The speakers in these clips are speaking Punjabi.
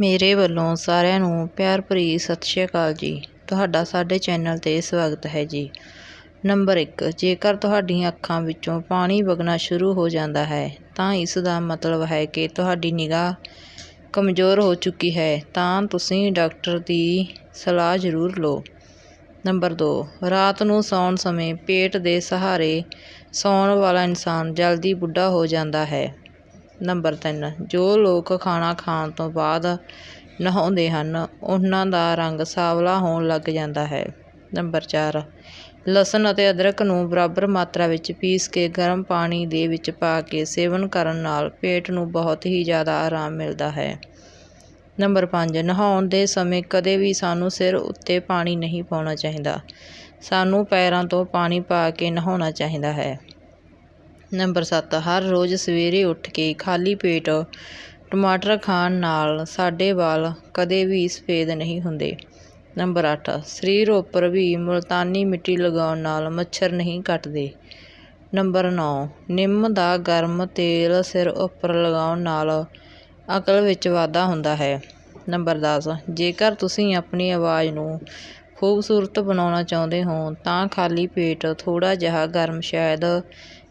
ਮੇਰੇ ਵੱਲੋਂ ਸਾਰਿਆਂ ਨੂੰ ਪਿਆਰ ਭਰੀ ਸਤਿ ਸ਼੍ਰੀ ਅਕਾਲ ਜੀ। ਤੁਹਾਡਾ ਸਾਡੇ ਚੈਨਲ 'ਤੇ ਸਵਾਗਤ ਹੈ ਜੀ। ਨੰਬਰ 1 ਜੇਕਰ ਤੁਹਾਡੀਆਂ ਅੱਖਾਂ ਵਿੱਚੋਂ ਪਾਣੀ ਵਗਣਾ ਸ਼ੁਰੂ ਹੋ ਜਾਂਦਾ ਹੈ, ਤਾਂ ਇਸ ਦਾ ਮਤਲਬ ਹੈ ਕਿ ਤੁਹਾਡੀ ਨਿਗਾਹ ਕਮਜ਼ੋਰ ਹੋ ਚੁੱਕੀ ਹੈ, ਤਾਂ ਤੁਸੀਂ ਡਾਕਟਰ ਦੀ ਸਲਾਹ ਜ਼ਰੂਰ ਲਓ। ਨੰਬਰ 2 ਰਾਤ ਨੂੰ ਸੌਣ ਸਮੇਂ ਪੇਟ ਦੇ ਸਹਾਰੇ ਸੌਣ ਵਾਲਾ ਇਨਸਾਨ ਜਲਦੀ ਬੁੱਢਾ ਹੋ ਜਾਂਦਾ ਹੈ। ਨੰਬਰ ਤਿੰਨ, ਜੋ ਲੋਕ ਖਾਣਾ ਖਾਣ ਤੋਂ ਬਾਅਦ ਨਹਾਉਂਦੇ ਹਨ, ਉਹਨਾਂ ਦਾ ਰੰਗ ਸਾਵਲਾ ਹੋਣ ਲੱਗ ਜਾਂਦਾ ਹੈ। ਨੰਬਰ ਚਾਰ, ਲਸਣ ਅਤੇ ਅਦਰਕ ਨੂੰ ਬਰਾਬਰ ਮਾਤਰਾ ਵਿੱਚ ਪੀਸ ਕੇ ਗਰਮ ਪਾਣੀ ਦੇ ਵਿੱਚ ਪਾ ਕੇ ਸੇਵਨ ਕਰਨ ਨਾਲ ਪੇਟ ਨੂੰ ਬਹੁਤ ਹੀ ਜ਼ਿਆਦਾ ਆਰਾਮ ਮਿਲਦਾ ਹੈ। ਨੰਬਰ 5 ਨਹਾਉਣ ਦੇ ਸਮੇਂ ਕਦੇ ਵੀ ਸਾਨੂੰ ਸਿਰ ਉੱਤੇ ਪਾਣੀ ਨਹੀਂ ਪਾਉਣਾ ਚਾਹੀਦਾ। ਸਾਨੂੰ ਪੈਰਾਂ ਤੋਂ ਪਾਣੀ ਪਾ ਕੇ ਨਹਾਉਣਾ ਚਾਹੀਦਾ ਹੈ। ਨੰਬਰ 7 ਹਰ ਰੋਜ਼ ਸਵੇਰੇ ਉੱਠ ਕੇ ਖਾਲੀ ਪੇਟ ਟਮਾਟਰ ਖਾਣ ਨਾਲ ਸਾਡੇ ਵਾਲ ਕਦੇ ਵੀ ਸਫੇਦ ਨਹੀਂ ਹੁੰਦੇ। ਨੰਬਰ 8 ਸਰੀਰ ਉੱਪਰ ਵੀ ਮੁਲਤਾਨੀ ਮਿੱਟੀ ਲਗਾਉਣ ਨਾਲ ਮੱਛਰ ਨਹੀਂ ਕੱਟਦੇ। ਨੰਬਰ 9 ਨਿੰਮ ਦਾ ਗਰਮ ਤੇਲ ਸਿਰ ਉੱਪਰ ਲਗਾਉਣ ਨਾਲ ਅਕਲ ਵਿੱਚ ਵਾਧਾ ਹੁੰਦਾ ਹੈ। ਨੰਬਰ 10 ਜੇਕਰ ਤੁਸੀਂ ਆਪਣੀ ਆਵਾਜ਼ ਨੂੰ ਖੂਬਸੂਰਤ ਬਣਾਉਣਾ ਚਾਹੁੰਦੇ ਹੋ, ਤਾਂ ਖਾਲੀ ਪੇਟ ਥੋੜ੍ਹਾ ਜਿਹਾ ਗਰਮ ਸ਼ਹਿਦ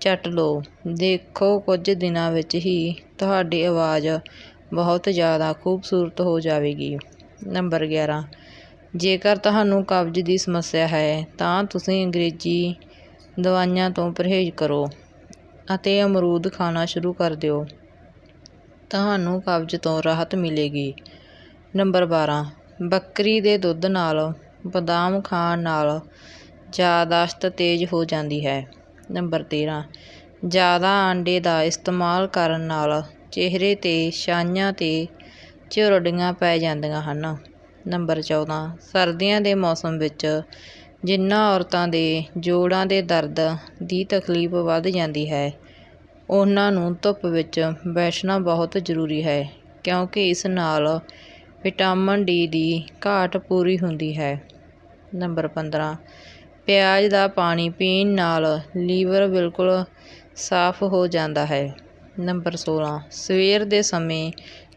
ਚੱਟ ਲਓ। ਦੇਖੋ, ਕੁਝ ਦਿਨਾਂ ਵਿੱਚ ਹੀ ਤੁਹਾਡੀ ਆਵਾਜ਼ ਬਹੁਤ ਜ਼ਿਆਦਾ ਖੂਬਸੂਰਤ ਹੋ ਜਾਵੇਗੀ। ਨੰਬਰ 11 ਜੇਕਰ ਤੁਹਾਨੂੰ ਕਬਜ਼ ਦੀ ਸਮੱਸਿਆ ਹੈ, ਤਾਂ ਤੁਸੀਂ ਅੰਗਰੇਜ਼ੀ ਦਵਾਈਆਂ ਤੋਂ ਪਰਹੇਜ਼ ਕਰੋ ਅਤੇ ਅਮਰੂਦ ਖਾਣਾ ਸ਼ੁਰੂ ਕਰ ਦਿਓ। ਤੁਹਾਨੂੰ ਕਬਜ਼ ਤੋਂ ਰਾਹਤ ਮਿਲੇਗੀ। ਨੰਬਰ 12 ਬੱਕਰੀ ਦੇ ਦੁੱਧ ਨਾਲ ਬਦਾਮ ਖਾਣ ਨਾਲ ਯਾਦਾਸ਼ਤ ਤੇਜ਼ ਹੋ ਜਾਂਦੀ ਹੈ। ਨੰਬਰ 13 ਜ਼ਿਆਦਾ ਆਂਡੇ ਦਾ ਇਸਤੇਮਾਲ ਕਰਨ ਨਾਲ ਚਿਹਰੇ 'ਤੇ ਛਾਈਆਂ ਤੇ ਝੁਰੜੀਆਂ ਪੈ ਜਾਂਦੀਆਂ ਹਨ। ਨੰਬਰ 14 ਸਰਦੀਆਂ ਦੇ ਮੌਸਮ ਵਿੱਚ ਜਿਨ੍ਹਾਂ ਔਰਤਾਂ ਦੇ ਜੋੜਾਂ ਦੇ ਦਰਦ ਦੀ ਤਕਲੀਫ ਵੱਧ ਜਾਂਦੀ ਹੈ, ਉਹਨਾਂ ਨੂੰ ਧੁੱਪ ਵਿੱਚ ਬੈਠਣਾ ਬਹੁਤ ਜ਼ਰੂਰੀ ਹੈ, ਕਿਉਂਕਿ ਇਸ ਨਾਲ ਵਿਟਾਮਿਨ ਡੀ ਦੀ ਘਾਟ ਪੂਰੀ ਹੁੰਦੀ ਹੈ। ਨੰਬਰ 15 ਪਿਆਜ਼ ਦਾ ਪਾਣੀ ਪੀਣ ਨਾਲ ਲੀਵਰ ਬਿਲਕੁਲ ਸਾਫ਼ ਹੋ ਜਾਂਦਾ ਹੈ। ਨੰਬਰ 16 ਸਵੇਰ ਦੇ ਸਮੇਂ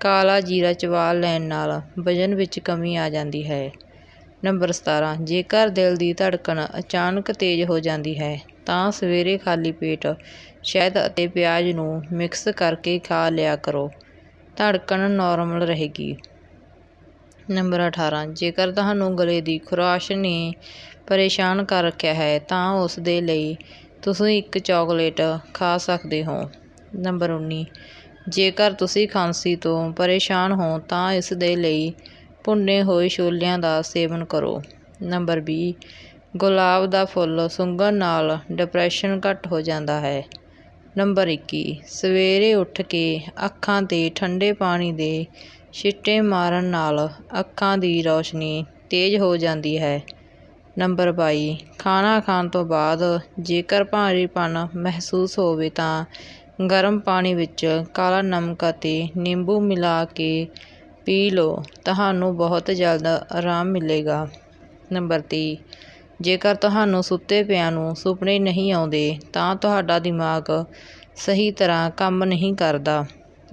ਕਾਲਾ ਜੀਰਾ ਚਬਾ ਲੈਣ ਨਾਲ ਵਜ਼ਨ ਵਿੱਚ ਕਮੀ ਆ ਜਾਂਦੀ ਹੈ। ਨੰਬਰ 17 ਜੇਕਰ ਦਿਲ ਦੀ ਧੜਕਣ ਅਚਾਨਕ ਤੇਜ਼ ਹੋ ਜਾਂਦੀ ਹੈ, ਤਾਂ ਸਵੇਰੇ ਖਾਲੀ ਪੇਟ ਸ਼ਹਿਦ ਅਤੇ ਪਿਆਜ਼ ਨੂੰ ਮਿਕਸ ਕਰਕੇ ਖਾ ਲਿਆ ਕਰੋ। ਧੜਕਣ ਨਾਰਮਲ ਰਹੇਗੀ। ਨੰਬਰ 18 ਜੇਕਰ ਤੁਹਾਨੂੰ ਗਲੇ ਦੀ ਖੁਰਾਸ਼ ਨੇ ਪਰੇਸ਼ਾਨ ਕਰ ਰੱਖਿਆ ਹੈ, ਤਾਂ ਉਸ ਦੇ ਲਈ ਤੁਸੀਂ ਇੱਕ ਚਾਕਲੇਟ ਖਾ ਸਕਦੇ ਹੋ। ਨੰਬਰ 19 ਜੇਕਰ ਤੁਸੀਂ ਖਾਂਸੀ ਤੋਂ ਪਰੇਸ਼ਾਨ ਹੋ, ਤਾਂ ਇਸ ਦੇ ਲਈ ਭੁੰਨੇ ਹੋਏ ਛੋਲਿਆਂ ਦਾ ਸੇਵਨ ਕਰੋ। ਨੰਬਰ 20 ਗੁਲਾਬ ਦਾ ਫੁੱਲ ਸੁੰਘਣ ਨਾਲ ਡਿਪਰੈਸ਼ਨ ਘੱਟ ਹੋ ਜਾਂਦਾ ਹੈ। ਨੰਬਰ 21 ਸਵੇਰੇ ਉੱਠ ਕੇ ਅੱਖਾਂ 'ਤੇ ਠੰਡੇ ਪਾਣੀ ਦੇ ਛਿੱਟੇ ਮਾਰਨ ਨਾਲ ਅੱਖਾਂ ਦੀ ਰੌਸ਼ਨੀ ਤੇਜ਼ ਹੋ ਜਾਂਦੀ ਹੈ। ਨੰਬਰ ਬਾਈ, ਖਾਣਾ ਖਾਣ ਤੋਂ ਬਾਅਦ ਜੇਕਰ ਭਾਰੀਪਨ ਮਹਿਸੂਸ ਹੋਵੇ ਤਾਂ ਗਰਮ ਪਾਣੀ ਵਿੱਚ ਕਾਲਾ ਨਮਕ ਅਤੇ ਨਿੰਬੂ ਮਿਲਾ ਕੇ ਪੀ ਲਓ, ਤੁਹਾਨੂੰ ਬਹੁਤ ਜਲਦ ਆਰਾਮ ਮਿਲੇਗਾ। ਨੰਬਰ 30 ਜੇਕਰ ਤੁਹਾਨੂੰ ਸੁੱਤੇ ਪਿਆਂ ਨੂੰ ਸੁਪਨੇ ਨਹੀਂ ਆਉਂਦੇ ਤਾਂ ਤੁਹਾਡਾ ਦਿਮਾਗ ਸਹੀ ਤਰ੍ਹਾਂ ਕੰਮ ਨਹੀਂ ਕਰਦਾ।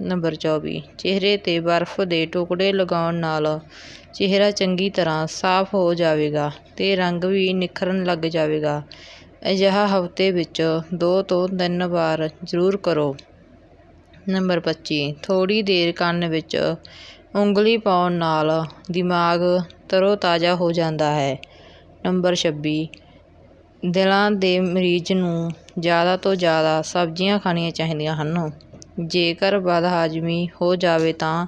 ਨੰਬਰ 24 ਚਿਹਰੇ 'ਤੇ ਬਰਫ਼ ਦੇ ਟੁਕੜੇ ਲਗਾਉਣ ਨਾਲ ਚਿਹਰਾ ਚੰਗੀ ਤਰ੍ਹਾਂ ਸਾਫ਼ ਹੋ ਜਾਵੇਗਾ ਤੇ ਰੰਗ ਵੀ ਨਿਖਰਨ ਲੱਗ ਜਾਵੇਗਾ। ਅਜਿਹਾ ਹਫ਼ਤੇ ਵਿੱਚ ਦੋ ਤੋਂ ਤਿੰਨ ਵਾਰ ਜ਼ਰੂਰ ਕਰੋ। ਨੰਬਰ 25 ਥੋੜ੍ਹੀ ਦੇਰ ਕੰਨ ਵਿੱਚ ਉਂਗਲੀ ਪਾਉਣ ਨਾਲ ਦਿਮਾਗ ਤਰੋ ਤਾਜ਼ਾ ਹੋ ਜਾਂਦਾ ਹੈ। ਨੰਬਰ 26 ਦਿਲਾਂ ਦੇ ਮਰੀਜ਼ ਨੂੰ ਜ਼ਿਆਦਾ ਤੋਂ ਜ਼ਿਆਦਾ ਸਬਜ਼ੀਆਂ ਖਾਣੀਆਂ ਚਾਹੀਦੀਆਂ ਹਨ। ਜੇਕਰ ਬਦਹਾਜ਼ਮੀ ਹੋ ਜਾਵੇ ਤਾਂ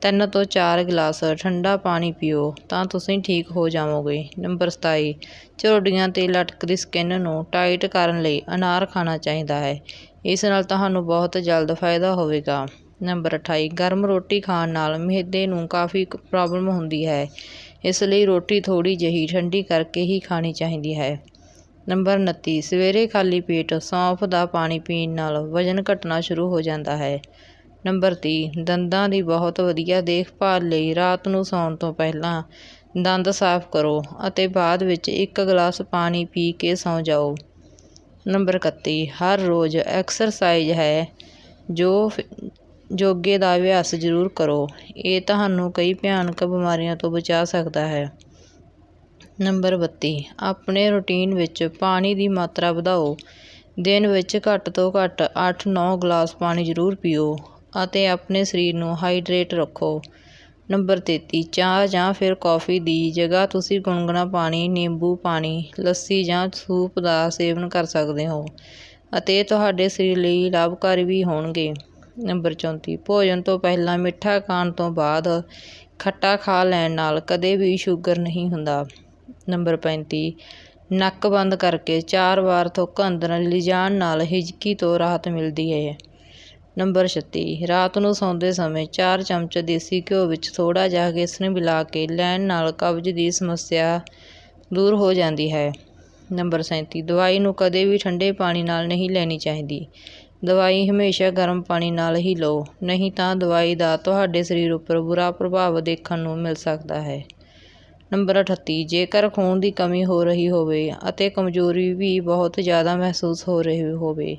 ਤਿੰਨ ਤੋਂ ਚਾਰ ਗਲਾਸ ਠੰਡਾ ਪਾਣੀ ਪੀਓ, ਤਾਂ ਤੁਸੀਂ ਠੀਕ ਹੋ ਜਾਵੋਗੇ। ਨੰਬਰ 27 ਝੁਰੜੀਆਂ 'ਤੇ ਲਟਕਦੀ ਸਕਿਨ ਨੂੰ ਟਾਈਟ ਕਰਨ ਲਈ ਅਨਾਰ ਖਾਣਾ ਚਾਹੀਦਾ ਹੈ। ਇਸ ਨਾਲ ਤੁਹਾਨੂੰ ਬਹੁਤ ਜਲਦ ਫਾਇਦਾ ਹੋਵੇਗਾ। ਨੰਬਰ 28 ਗਰਮ ਰੋਟੀ ਖਾਣ ਨਾਲ ਮਿਹਦੇ ਨੂੰ ਕਾਫੀ ਪ੍ਰੋਬਲਮ ਹੁੰਦੀ ਹੈ। ਇਸ ਲਈ ਰੋਟੀ ਥੋੜ੍ਹੀ ਜਿਹੀ ਠੰਡੀ ਕਰਕੇ ਹੀ ਖਾਣੀ ਚਾਹੀਦੀ ਹੈ। ਨੰਬਰ 29 ਸਵੇਰੇ ਖਾਲੀ ਪੇਟ ਸੌਂਫ ਦਾ ਪਾਣੀ ਪੀਣ ਨਾਲ ਵਜ਼ਨ ਘਟਣਾ ਸ਼ੁਰੂ ਹੋ ਜਾਂਦਾ ਹੈ। ਨੰਬਰ 30 ਦੰਦਾਂ ਦੀ ਬਹੁਤ ਵਧੀਆ ਦੇਖਭਾਲ ਲਈ ਰਾਤ ਨੂੰ ਸੌਣ ਤੋਂ ਪਹਿਲਾਂ ਦੰਦ ਸਾਫ਼ ਕਰੋ ਅਤੇ ਬਾਅਦ ਵਿੱਚ ਇੱਕ ਗਲਾਸ ਪਾਣੀ ਪੀ ਕੇ ਸੌਂ ਜਾਓ। ਨੰਬਰ 31 ਹਰ ਰੋਜ਼ ਐਕਸਰਸਾਈਜ਼ ਹੈ, ਜੋ ਯੋਗੇ ਦਾ ਅਭਿਆਸ ਜ਼ਰੂਰ ਕਰੋ। ਇਹ ਤੁਹਾਨੂੰ ਕਈ ਭਿਆਨਕ ਬਿਮਾਰੀਆਂ ਤੋਂ ਬਚਾ ਸਕਦਾ ਹੈ। ਨੰਬਰ 32 ਆਪਣੇ ਰੂਟੀਨ ਵਿੱਚ ਪਾਣੀ ਦੀ ਮਾਤਰਾ ਵਧਾਓ। ਦਿਨ ਵਿੱਚ ਘੱਟ ਤੋਂ ਘੱਟ 8-9 ਗਲਾਸ ਪਾਣੀ ਜ਼ਰੂਰ ਪੀਓ ਅਤੇ ਆਪਣੇ ਸਰੀਰ ਨੂੰ ਹਾਈਡਰੇਟ ਰੱਖੋ। ਨੰਬਰ 33 ਚਾਹ ਜਾਂ ਫਿਰ ਕੌਫੀ ਦੀ ਜਗ੍ਹਾ ਤੁਸੀਂ ਗੁਣਗੁਣਾ ਪਾਣੀ, ਨਿੰਬੂ ਪਾਣੀ, ਲੱਸੀ ਜਾਂ ਸੂਪ ਦਾ ਸੇਵਨ ਕਰ ਸਕਦੇ ਹੋ ਅਤੇ ਤੁਹਾਡੇ ਸਰੀਰ ਲਈ ਲਾਭਕਾਰੀ ਵੀ ਹੋਣਗੇ। ਨੰਬਰ 34 ਭੋਜਨ ਤੋਂ ਪਹਿਲਾਂ ਮਿੱਠਾ ਖਾਣ ਤੋਂ ਬਾਅਦ ਖੱਟਾ ਖਾ ਲੈਣ ਨਾਲ ਕਦੇ ਵੀ ਸ਼ੂਗਰ ਨਹੀਂ ਹੁੰਦਾ। ਨੰਬਰ 35 ਨੱਕ ਬੰਦ ਕਰਕੇ ਚਾਰ ਵਾਰ ਥੁੱਕ ਅੰਦਰ ਲਿਜਾਣ ਨਾਲ ਹਿਜਕੀ ਤੋਂ ਰਾਹਤ ਮਿਲਦੀ ਹੈ। ਨੰਬਰ 36 ਰਾਤ ਨੂੰ ਸੌਂਦੇ ਸਮੇਂ 4 ਚਮਚ ਦੇਸੀ ਘਿਓ ਵਿੱਚ ਥੋੜਾ ਜਿਹਾ ਕੇਸਰ ਮਿਲਾ ਕੇ ਲੈਣ ਨਾਲ ਕਬਜ਼ ਦੀ ਸਮੱਸਿਆ ਦੂਰ ਹੋ ਜਾਂਦੀ ਹੈ। ਨੰਬਰ 37 ਦਵਾਈ ਨੂੰ ਕਦੇ ਵੀ ਠੰਡੇ ਪਾਣੀ ਨਾਲ ਨਹੀਂ ਲੈਣੀ ਚਾਹੀਦੀ। ਦਵਾਈ ਹਮੇਸ਼ਾ ਗਰਮ ਪਾਣੀ ਨਾਲ ਹੀ ਲਓ, ਨਹੀਂ ਤਾਂ ਦਵਾਈ ਦਾ ਤੁਹਾਡੇ ਸਰੀਰ ਉੱਪਰ ਬੁਰਾ ਪ੍ਰਭਾਵ ਦੇਖਣ ਨੂੰ ਮਿਲ ਸਕਦਾ ਹੈ। ਨੰਬਰ 38 ਜੇਕਰ ਖੂਨ ਦੀ ਕਮੀ ਹੋ ਰਹੀ ਹੋਵੇ ਅਤੇ ਕਮਜ਼ੋਰੀ ਵੀ ਬਹੁਤ ਜ਼ਿਆਦਾ ਮਹਿਸੂਸ ਹੋ ਰਹੀ ਹੋਵੇ,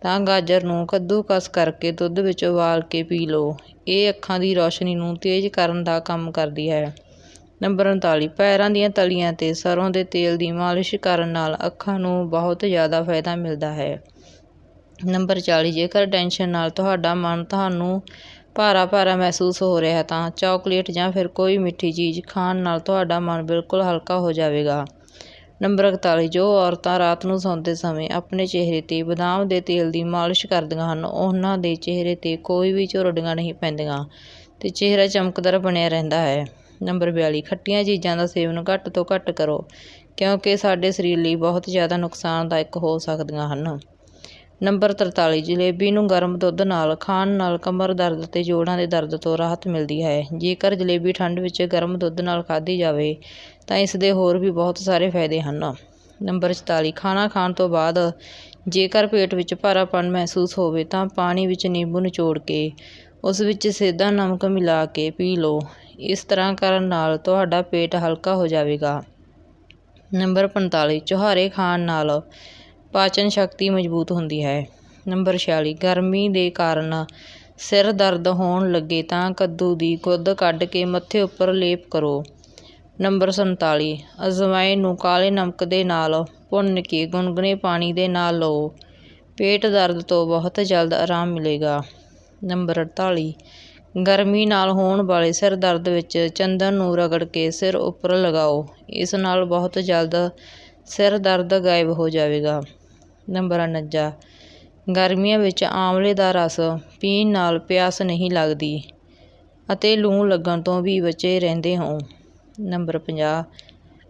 ਤਾਂ ਗਾਜਰ ਨੂੰ ਕੱਦੂਕਸ ਕਰਕੇ ਦੁੱਧ ਵਿੱਚ ਉਬਾਲ ਕੇ ਪੀ ਲਓ। ਇਹ ਅੱਖਾਂ ਦੀ ਰੌਸ਼ਨੀ ਨੂੰ ਤੇਜ਼ ਕਰਨ ਦਾ ਕੰਮ ਕਰਦੀ ਹੈ। ਨੰਬਰ 39 ਪੈਰਾਂ ਦੀਆਂ ਤਲੀਆਂ 'ਤੇ ਸਰੋਂ ਦੇ ਤੇਲ ਦੀ ਮਾਲਿਸ਼ ਕਰਨ ਨਾਲ ਅੱਖਾਂ ਨੂੰ ਬਹੁਤ ਜ਼ਿਆਦਾ ਫਾਇਦਾ ਮਿਲਦਾ ਹੈ। ਨੰਬਰ 40 ਜੇਕਰ ਟੈਨਸ਼ਨ ਨਾਲ ਤੁਹਾਡਾ ਮਨ ਤੁਹਾਨੂੰ ਭਾਰਾ ਭਾਰਾ ਮਹਿਸੂਸ ਹੋ ਰਿਹਾ ਤਾਂ ਚਾਕਲੇਟ ਜਾਂ ਫਿਰ ਕੋਈ ਮਿੱਠੀ ਚੀਜ਼ ਖਾਣ ਨਾਲ ਤੁਹਾਡਾ ਮਨ ਬਿਲਕੁਲ ਹਲਕਾ ਹੋ ਜਾਵੇਗਾ। ਨੰਬਰ 41 ਜੋ ਔਰਤਾਂ ਰਾਤ ਨੂੰ ਸੌਂਦੇ ਸਮੇਂ ਆਪਣੇ ਚਿਹਰੇ 'ਤੇ ਬਦਾਮ ਦੇ ਤੇਲ ਦੀ ਮਾਲਿਸ਼ ਕਰਦੀਆਂ ਹਨ, ਉਹਨਾਂ ਦੇ ਚਿਹਰੇ 'ਤੇ ਕੋਈ ਵੀ ਝੁਰੜੀਆਂ ਨਹੀਂ ਪੈਂਦੀਆਂ ਤੇ ਚਿਹਰਾ ਚਮਕਦਾਰ ਬਣਿਆ ਰਹਿੰਦਾ ਹੈ। ਨੰਬਰ 42 ਖੱਟੀਆਂ ਚੀਜ਼ਾਂ ਦਾ ਸੇਵਨ ਘੱਟ ਤੋਂ ਘੱਟ ਕਰੋ, ਕਿਉਂਕਿ ਸਾਡੇ ਸਰੀਰ ਲਈ ਬਹੁਤ ਜ਼ਿਆਦਾ ਨੁਕਸਾਨਦਾਇਕ ਹੋ ਸਕਦੀਆਂ ਹਨ। ਨੰਬਰ 43 ਜਲੇਬੀ ਨੂੰ ਗਰਮ ਦੁੱਧ ਨਾਲ ਖਾਣ ਨਾਲ ਕਮਰ ਦਰਦ ਅਤੇ ਜੋੜਾਂ ਦੇ ਦਰਦ ਤੋਂ ਰਾਹਤ ਮਿਲਦੀ ਹੈ। ਜੇਕਰ ਜਲੇਬੀ ਠੰਡ ਵਿੱਚ ਗਰਮ ਦੁੱਧ ਨਾਲ ਖਾਧੀ ਜਾਵੇ, ਤਾਂ ਇਸ ਦੇ ਹੋਰ ਵੀ ਬਹੁਤ ਸਾਰੇ ਫਾਇਦੇ ਹਨ। ਨੰਬਰ 44 ਖਾਣਾ ਖਾਣ ਤੋਂ ਬਾਅਦ ਜੇਕਰ ਪੇਟ ਵਿੱਚ ਭਾਰਾਪਣ ਮਹਿਸੂਸ ਹੋਵੇ, ਤਾਂ ਪਾਣੀ ਵਿੱਚ ਨਿੰਬੂ ਨਿਚੋੜ ਕੇ, ਉਸ ਵਿੱਚ ਸੇਧਾ ਨਮਕ ਮਿਲਾ ਕੇ ਪੀ ਲਓ। ਇਸ ਤਰ੍ਹਾਂ ਕਰਨ ਨਾਲ ਤੁਹਾਡਾ ਪੇਟ ਹਲਕਾ ਹੋ ਜਾਵੇਗਾ। ਨੰਬਰ 45 ਚੁਹਾਰੇ ਖਾਣ ਨਾਲ ਪਾਚਨ ਸ਼ਕਤੀ ਮਜ਼ਬੂਤ ਹੁੰਦੀ ਹੈ। ਨੰਬਰ 46 ਗਰਮੀ ਦੇ ਕਾਰਨ ਸਿਰ ਦਰਦ ਹੋਣ ਲੱਗੇ ਤਾਂ ਕੱਦੂ ਦੀ ਗੁੱਦ ਕੱਢ ਕੇ ਮੱਥੇ ਉੱਪਰ ਲੇਪ ਕਰੋ। ਨੰਬਰ 47 ਅਜਵਾਇਨ ਨੂੰ ਕਾਲੇ ਨਮਕ ਦੇ ਨਾਲ ਭੁੰਨ ਕੇ ਗੁਨਗੁਨੇ ਪਾਣੀ ਦੇ ਨਾਲ ਲਓ। ਪੇਟ ਦਰਦ ਤੋਂ ਬਹੁਤ ਜਲਦ ਆਰਾਮ ਮਿਲੇਗਾ। ਨੰਬਰ 48 ਗਰਮੀ ਨਾਲ ਹੋਣ ਵਾਲੇ ਸਿਰ ਦਰਦ ਵਿੱਚ ਚੰਦਨ ਨੂੰ ਰਗੜ ਕੇ ਸਿਰ ਉੱਪਰ ਲਗਾਓ। ਇਸ ਨਾਲ ਬਹੁਤ ਜਲਦ ਸਿਰ ਦਰਦ ਗਾਇਬ ਹੋ ਜਾਵੇਗਾ। ਨੰਬਰ 49 ਗਰਮੀਆਂ ਵਿੱਚ ਆਮਲੇ ਦਾ ਰਸ ਪੀਣ ਨਾਲ ਪਿਆਸ ਨਹੀਂ ਲੱਗਦੀ ਅਤੇ ਲੂੰ ਲੱਗਣ ਤੋਂ ਵੀ ਬਚੇ ਰਹਿੰਦੇ ਹੋ। ਨੰਬਰ 50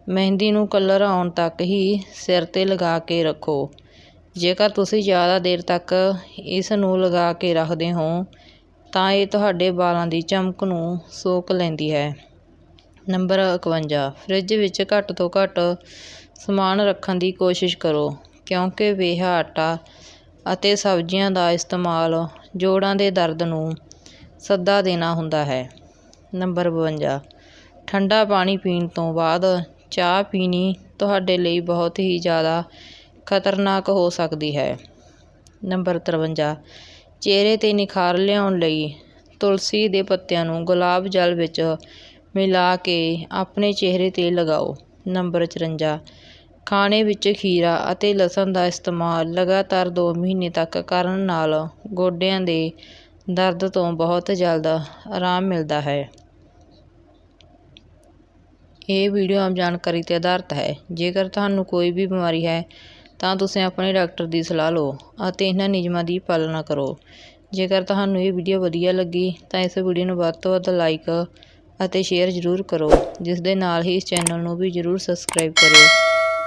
ਮਹਿੰਦੀ ਨੂੰ ਕਲਰ ਆਉਣ ਤੱਕ ਹੀ ਸਿਰ 'ਤੇ ਲਗਾ ਕੇ ਰੱਖੋ। ਜੇਕਰ ਤੁਸੀਂ ਜ਼ਿਆਦਾ ਦੇਰ ਤੱਕ ਇਸ ਨੂੰ ਲਗਾ ਕੇ ਰੱਖਦੇ ਹੋ, ਤਾਂ ਇਹ ਤੁਹਾਡੇ ਵਾਲਾਂ ਦੀ ਚਮਕ ਨੂੰ ਸੋਖ ਲੈਂਦੀ ਹੈ। ਨੰਬਰ 51 ਫ੍ਰਿਜ ਵਿੱਚ ਘੱਟ ਤੋਂ ਘੱਟ ਸਮਾਨ ਰੱਖਣ ਦੀ ਕੋਸ਼ਿਸ਼ ਕਰੋ। ਕਿਉਂਕਿ ਵੇਹਾ ਆਟਾ ਅਤੇ ਸਬਜ਼ੀਆਂ ਦਾ ਇਸਤੇਮਾਲ ਜੋੜਾਂ ਦੇ ਦਰਦ ਨੂੰ ਸੱਦਾ ਦੇਣਾ ਹੁੰਦਾ ਹੈ। ਨੰਬਰ 52 ਠੰਡਾ ਪਾਣੀ ਪੀਣ ਤੋਂ ਬਾਅਦ ਚਾਹ ਪੀਣੀ ਤੁਹਾਡੇ ਲਈ ਬਹੁਤ ਹੀ ਜ਼ਿਆਦਾ ਖਤਰਨਾਕ ਹੋ ਸਕਦੀ ਹੈ। ਨੰਬਰ 53 ਚਿਹਰੇ 'ਤੇ ਨਿਖਾਰ ਲਿਆਉਣ ਲਈ ਤੁਲਸੀ ਦੇ ਪੱਤਿਆਂ ਨੂੰ ਗੁਲਾਬ ਜਲ ਵਿੱਚ ਮਿਲਾ ਕੇ ਆਪਣੇ ਚਿਹਰੇ 'ਤੇ ਲਗਾਓ। ਨੰਬਰ 54 ਖਾਣੇ ਵਿੱਚ ਖੀਰਾ ਅਤੇ ਲਸਣ ਦਾ ਇਸਤੇਮਾਲ ਲਗਾਤਾਰ ਦੋ ਮਹੀਨੇ ਤੱਕ ਕਰਨ ਨਾਲ ਗੋਡਿਆਂ ਦੇ ਦਰਦ ਤੋਂ ਬਹੁਤ ਜਲਦ ਆਰਾਮ ਮਿਲਦਾ ਹੈ। ਇਹ ਵੀਡੀਓ ਆਮ ਜਾਣਕਾਰੀ 'ਤੇ ਆਧਾਰਿਤ ਹੈ। ਜੇਕਰ ਤੁਹਾਨੂੰ ਕੋਈ ਵੀ ਬਿਮਾਰੀ ਹੈ, ਤਾਂ ਤੁਸੀਂ ਆਪਣੇ ਡਾਕਟਰ ਦੀ ਸਲਾਹ ਲਓ ਅਤੇ ਇਹਨਾਂ ਨਿਯਮਾਂ ਦੀ ਪਾਲਣਾ ਕਰੋ। ਜੇਕਰ ਤੁਹਾਨੂੰ ਇਹ ਵੀਡੀਓ ਵਧੀਆ ਲੱਗੀ, ਤਾਂ ਇਸ ਵੀਡੀਓ ਨੂੰ ਵੱਧ ਤੋਂ ਵੱਧ ਲਾਈਕ ਅਤੇ ਸ਼ੇਅਰ ਜ਼ਰੂਰ ਕਰੋ, ਜਿਸ ਦੇ ਨਾਲ ਹੀ ਇਸ ਚੈਨਲ ਨੂੰ ਵੀ ਜ਼ਰੂਰ ਸਬਸਕ੍ਰਾਈਬ ਕਰਿਓ।